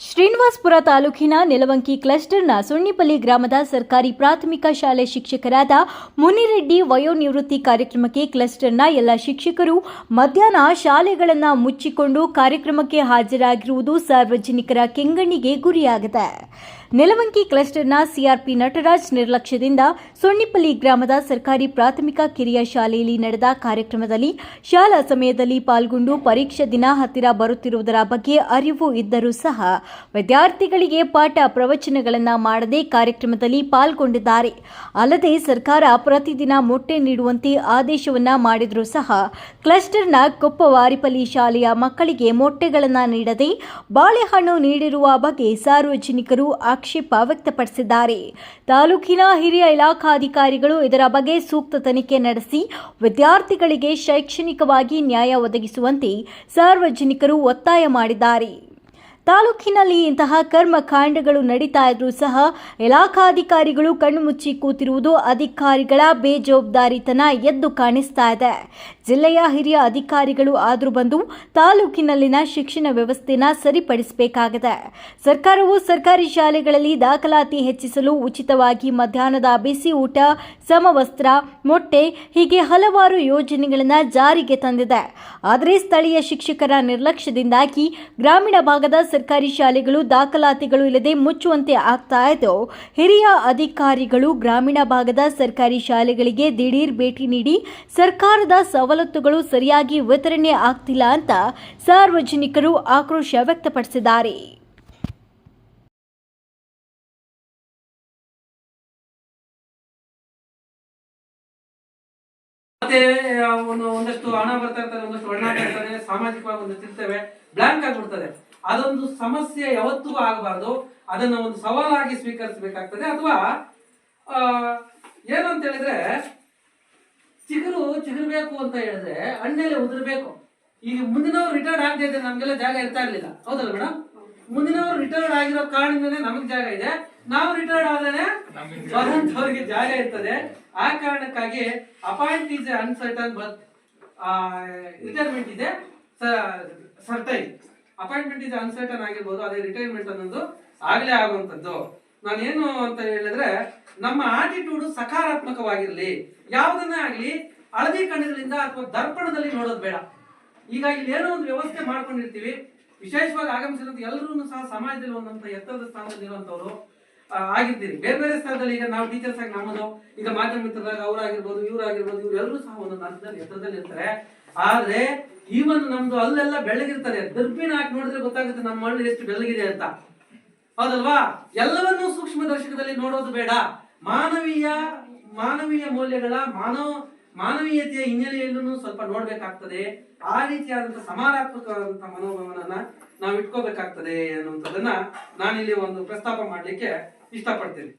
ಶ್ರೀನಿವಾಸ್ಪುರ ತಾಲೂಕಿನ ನೆಲವಂಕಿ ಕ್ಲಸ್ಟರ್ನ ಸುಣ್ಣಿಪಲ್ಲಿ ಗ್ರಾಮದ ಸರ್ಕಾರಿ ಪ್ರಾಥಮಿಕ ಶಾಲೆ ಶಿಕ್ಷಕರಾದ ಮುನಿರೆಡ್ಡಿ ವಯೋನಿವೃತ್ತಿ ಕಾರ್ಯಕ್ರಮಕ್ಕೆ ಕ್ಲಸ್ಟರ್ನ ಎಲ್ಲ ಶಿಕ್ಷಕರು ಮಧ್ಯಾಹ್ನ ಶಾಲೆಗಳನ್ನು ಮುಚ್ಚಿಕೊಂಡು ಕಾರ್ಯಕ್ರಮಕ್ಕೆ ಹಾಜರಾಗಿರುವುದು ಸಾರ್ವಜನಿಕರ ಕೆಂಗಣ್ಣಿಗೆ ಗುರಿಯಾಗಿದೆ. ನೆಲವಂಕಿ ಕ್ಲಸ್ಟರ್ನ ಸಿಆರ್ಪಿ ನಟರಾಜ್ ನಿರ್ಲಕ್ಷ್ಯದಿಂದ ಸೊಣ್ಣಿಪಲ್ಲಿ ಗ್ರಾಮದ ಸರ್ಕಾರಿ ಪ್ರಾಥಮಿಕ ಕಿರಿಯ ಶಾಲೆಯಲ್ಲಿ ನಡೆದ ಕಾರ್ಯಕ್ರಮದಲ್ಲಿ ಶಾಲಾ ಸಮಯದಲ್ಲಿ ಪಾಲ್ಗೊಂಡು ಪರೀಕ್ಷೆ ದಿನ ಹತ್ತಿರ ಬರುತ್ತಿರುವುದರ ಬಗ್ಗೆ ಅರಿವು ಇದ್ದರೂ ಸಹ ವಿದ್ಯಾರ್ಥಿಗಳಿಗೆ ಪಾಠ ಪ್ರವಚನಗಳನ್ನು ಮಾಡದೆ ಕಾರ್ಯಕ್ರಮದಲ್ಲಿ ಪಾಲ್ಗೊಂಡಿದ್ದಾರೆ. ಅಲ್ಲದೆ ಸರ್ಕಾರ ಪ್ರತಿದಿನ ಮೊಟ್ಟೆ ನೀಡುವಂತೆ ಆದೇಶವನ್ನ ಮಾಡಿದರೂ ಸಹ ಕ್ಲಸ್ಟರ್ನ ಕೊಪ್ಪ ವಾರಿಪಲ್ಲಿ ಶಾಲೆಯ ಮಕ್ಕಳಿಗೆ ಮೊಟ್ಟೆಗಳನ್ನು ನೀಡದೆ ಬಾಳೆಹಣ್ಣು ನೀಡಿರುವ ಬಗ್ಗೆ ಸಾರ್ವಜನಿಕರು ವ್ಯಕ್ತಪಡಿಸಿದ್ದಾರೆ. ತಾಲೂಕಿನ ಹಿರಿಯ ಇಲಾಖಾಧಿಕಾರಿಗಳು ಇದರ ಬಗ್ಗೆ ಸೂಕ್ತ ತನಿಖೆ ನಡೆಸಿ ವಿದ್ಯಾರ್ಥಿಗಳಿಗೆ ಶೈಕ್ಷಣಿಕವಾಗಿ ನ್ಯಾಯ ಒದಗಿಸುವಂತೆ ಸಾರ್ವಜನಿಕರು ಒತ್ತಾಯ ಮಾಡಿದ್ದಾರೆ. ತಾಲೂಕಿನಲ್ಲಿ ಇಂತಹ ಕರ್ಮಕಾಂಡಗಳು ನಡೀತಾ ಇದ್ರೂ ಸಹ ಇಲಾಖಾಧಿಕಾರಿಗಳು ಕಣ್ಣು ಮುಚ್ಚಿ ಕೂತಿರುವುದು ಅಧಿಕಾರಿಗಳ ಬೇಜವಾಬ್ದಾರಿತನ ಎದ್ದು ಕಾಣಿಸ್ತಾ ಇದೆ. ಜಿಲ್ಲೆಯ ಹಿರಿಯ ಅಧಿಕಾರಿಗಳು ಆದರೂ ಬಂದು ತಾಲೂಕಿನಲ್ಲಿನ ಶಿಕ್ಷಣ ವ್ಯವಸ್ಥೆನ ಸರಿಪಡಿಸಬೇಕಾಗಿದೆ. ಸರ್ಕಾರವು ಸರ್ಕಾರಿ ಶಾಲೆಗಳಲ್ಲಿ ದಾಖಲಾತಿ ಹೆಚ್ಚಿಸಲು ಉಚಿತವಾಗಿ ಮಧ್ಯಾಹ್ನದ ಬಿಸಿ ಊಟ, ಸಮವಸ್ತ್ರ, ಮೊಟ್ಟೆ ಹೀಗೆ ಹಲವಾರು ಯೋಜನೆಗಳನ್ನು ಜಾರಿಗೆ ತಂದಿದೆ. ಆದರೆ ಸ್ಥಳೀಯ ಶಿಕ್ಷಕರ ನಿರ್ಲಕ್ಷ್ಯದಿಂದಾಗಿ ಗ್ರಾಮೀಣ ಭಾಗದ ಸರ್ಕಾರಿ ಶಾಲೆಗಳು ದಾಖಲಾತಿಗಳು ಇಲ್ಲದೆ ಮುಚ್ಚುವಂತೆ ಆಗ್ತಾ ಇದ್ದು, ಹಿರಿಯ ಅಧಿಕಾರಿಗಳು ಗ್ರಾಮೀಣ ಭಾಗದ ಸರ್ಕಾರಿ ಶಾಲೆಗಳಿಗೆ ದಿಢೀರ್ ಭೇಟಿ ನೀಡಿ, ಸರ್ಕಾರದ ಸವಲತ್ತುಗಳು ಸರಿಯಾಗಿ ವಿತರಣೆ ಆಗ್ತಿಲ್ಲ ಅಂತ ಸಾರ್ವಜನಿಕರು ಆಕ್ರೋಶ ವ್ಯಕ್ತಪಡಿಸಿದ್ದಾರೆ. ಒಂದಷ್ಟು ಹಣ ಬರ್ತಾ ಇರ್ತಾರೆ ಒಂದಷ್ಟು ಸಾಮಾಜಿಕವಾಗಿ ಒಂದಷ್ಟು ಬ್ಲಾಂಕ್ ಅದೊಂದು ಸಮಸ್ಯೆ ಯಾವತ್ತೂ ಆಗಬಾರ್ದು. ಅದನ್ನ ಒಂದು ಸವಾಲಾಗಿ ಸ್ವೀಕರಿಸಬೇಕಾಗ್ತದೆ. ಅಥವಾ ಏನು ಅಂತ ಹೇಳಿದ್ರೆ ಚಿಗುರು ಚಿಗುರ್ಬೇಕು ಅಂತ ಹೇಳಿದ್ರೆ ಹಣ್ಣೆಲೆ ಉದುರ್ಬೇಕು. ಈಗ ಮುಂದಿನವ್ರು ರಿಟೈರ್ಡ್ ಆಗದೆ ಇದ್ರೆ ನಮ್ಗೆಲ್ಲ ಜಾಗ ಇರ್ತಾ ಇರ್ಲಿಲ್ಲ. ಹೌದಲ್ಲ ಮೇಡಮ್ ಮುಂದಿನವ್ರು ರಿಟೈರ್ಡ್ ಆಗಿರೋ ಕಾರಣದಿಂದನೇ ನಮಗೆ ಜಾಗ ಇದೆ. ನಾವು ರಿಟೈರ್ಡ್ ಆದ್ರೆ ಬರುವಂತವ್ರಿಗೆ ಜಾಗ ಇರ್ತದೆ. ಆ ಕಾರಣಕ್ಕಾಗಿ appoint is uncertain but retirement ಇದೆ. ಸರ್ಟೈನ್ ಅಪಾಯಿಂಟ್ಮೆಂಟ್ ಇಸ್ ಅನ್ಸರ್ಟನ್ ಆಗಿರ್ಬೋದು, ಅದೇ ರಿಟೈರ್ಮೆಂಟ್ ಅನ್ನೋದು ಆಗಲೇ ಆಗುವಂಥದ್ದು. ನಾನೇನು ಅಂತ ಹೇಳಿದ್ರೆ, ನಮ್ಮ ಆಟಿಟ್ಯೂಡ್ ಸಕಾರಾತ್ಮಕವಾಗಿರಲಿ, ಯಾವುದನ್ನೇ ಆಗಲಿ, ಹಳದಿ ಕಣ್ಣುಗಳಿಂದ ಅಥವಾ ದರ್ಪಣದಲ್ಲಿ ನೋಡೋದು ಬೇಡ. ಈಗ ಇಲ್ಲಿ ಏನೋ ಒಂದು ವ್ಯವಸ್ಥೆ ಮಾಡ್ಕೊಂಡಿರ್ತೀವಿ. ವಿಶೇಷವಾಗಿ ಆಗಮಿಸಿದಂತ ಎಲ್ಲರೂ ಸಹ ಸಮಾಜದಲ್ಲಿ ಒಂದಂತ ಎತ್ತರದ ಸ್ಥಾನದಲ್ಲಿ ಇರುವಂತವ್ರು ಆಗಿದ್ದೀರಿ. ಬೇರೆ ಬೇರೆ ಸ್ಥಳದಲ್ಲಿ ಈಗ ನಾವು ಟೀಚರ್ಸ್ ಆಗಿ ನಮ್ಮದು, ಈಗ ಮಾಧ್ಯಮ ಮಿತ್ರರಾಗ ಅವ್ರಾಗಿರ್ಬೋದು, ಇವ್ರಾಗಿರ್ಬೋದು ಇವರೆಲ್ಲರೂ ಸಹ ಒಂದೊಂದು ಹಂತದಲ್ಲಿ ಎತ್ತರದಲ್ಲಿ ಇರ್ತಾರೆ ಆದ್ರೆ ಈವನ್ ನಮ್ದು ಅಲ್ಲೆಲ್ಲ ಬೆಳಗಿರ್ತಾರೆ ದರ್ಬಿನ ಹಾಕಿ ನೋಡಿದ್ರೆ ಗೊತ್ತಾಗುತ್ತೆ ನಮ್ಮ ಮಣ್ಣು ಎಷ್ಟು ಬೆಳ್ಳಗಿದೆ ಅಂತ. ಹೌದಲ್ವಾ? ಎಲ್ಲವನ್ನೂ ಸೂಕ್ಷ್ಮ ದರ್ಶಕದಲ್ಲಿ ನೋಡೋದು ಬೇಡ. ಮಾನವೀಯ ಮಾನವೀಯ ಮೌಲ್ಯಗಳ, ಮಾನವ, ಮಾನವೀಯತೆಯ ಹಿನ್ನೆಲೆಯಲ್ಲೂ ಸ್ವಲ್ಪ ನೋಡ್ಬೇಕಾಗ್ತದೆ. ಆ ರೀತಿಯಾದಂತಹ ಸಮಾನಾತ್ಮಕವಾದಂತಹ ಮನೋಭಾವನ ನಾವು ಇಟ್ಕೋಬೇಕಾಗ್ತದೆ ಅನ್ನುವಂಥದ್ದನ್ನ ನಾನಿಲ್ಲಿ ಒಂದು ಪ್ರಸ್ತಾಪ ಮಾಡಲಿಕ್ಕೆ ಇಷ್ಟಪಡ್ತೀನಿ.